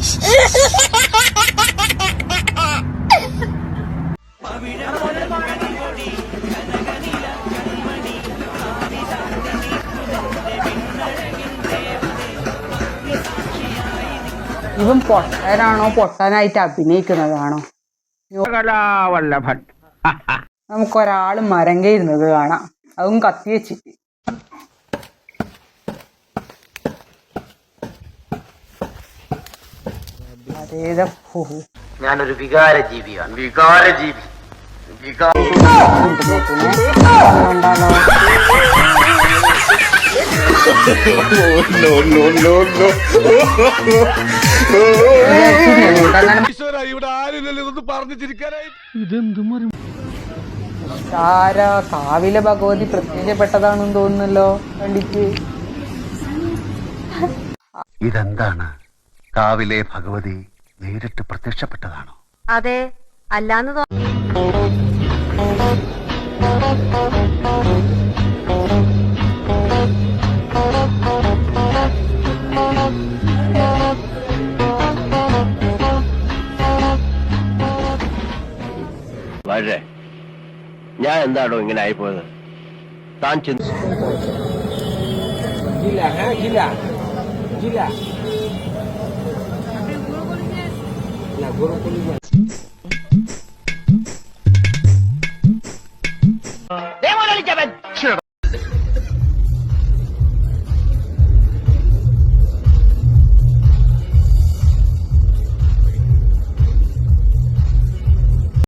ഇവൻ പൊട്ടാനാണോ? പൊട്ടാനായിട്ട് അഭിനയിക്കുന്നതാണോ? കലാവല്ലഭൻ. നമുക്കൊരാൾ മരം കയറുന്നത് കാണാം. അതും കത്തി വെച്ചിട്ട് ഹോ ഞാനൊരു വികാര ജീവിയാണ് വികാര ജീവി ആരാ കാവിലെ ഭഗവതി പ്രത്യക്ഷപ്പെട്ടതാണെന്ന് തോന്നുന്നല്ലോ കണ്ടിട്ട് ഇതെന്താണ്? കാവിലെ ഭഗവതി നേരിട്ട് പ്രത്യക്ഷപ്പെട്ടതാണോ? അതെ അല്ലാന്ന് വളരെ ഞാൻ എന്താണോ ഇങ്ങനെ ആയിപ്പോയത്? താൻ ചിന്ത They Damn to get you giving?